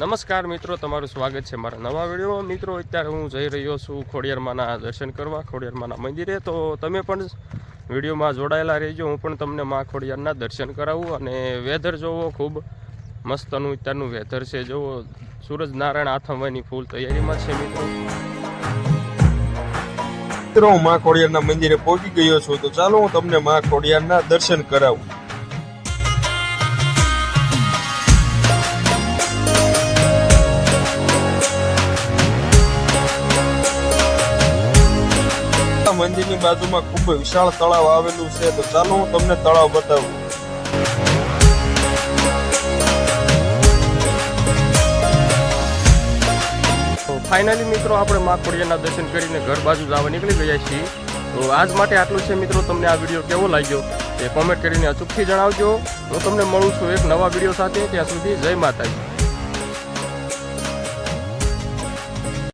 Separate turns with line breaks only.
નમસ્કાર મિત્રો, તમારું સ્વાગત છે મારા નવા વીડિયો. મિત્રો, અત્યારે હું જઈ રહ્યો છું ખોડિયારમાંના દર્શન કરવા, ખોડિયારમાંના મંદિરે. તો તમે પણ વિડીયોમાં જોડાયેલા રહેજો. હું પણ તમને મા ખોડિયારના દર્શન કરાવું અને વેધર જોવો, ખૂબ મસ્તનું અત્યારનું વેધર છે. જોવો સૂરજ નારાયણ આથમવાની ફૂલ તૈયારીમાં છે મિત્રો.
મિત્રો, હું મા ખોડિયારના મંદિરે પહોંચી ગયો છું. તો ચાલો હું તમને મા ખોડિયારના દર્શન કરાવું. મંદિરની બાજુમાં ખૂબ વિશાળ તળાવ આવેલું છે. તો ચાલો હું તમને તળાવ બતાવું.
ફાઇનલી મિત્રો આપણે મા દર્શન કરીને ઘર બાજુ જવા નીકળી ગયા છીએ. તો આજ માટે આટલું છે મિત્રો. તમને આ વીડિયો કેવો લાગ્યો એ કોમેન્ટ કરીને અચૂકથી જણાવજો. હું તમને મળું છું એક નવા વીડિયો સાથે. ત્યાં સુધી જય માતાજી.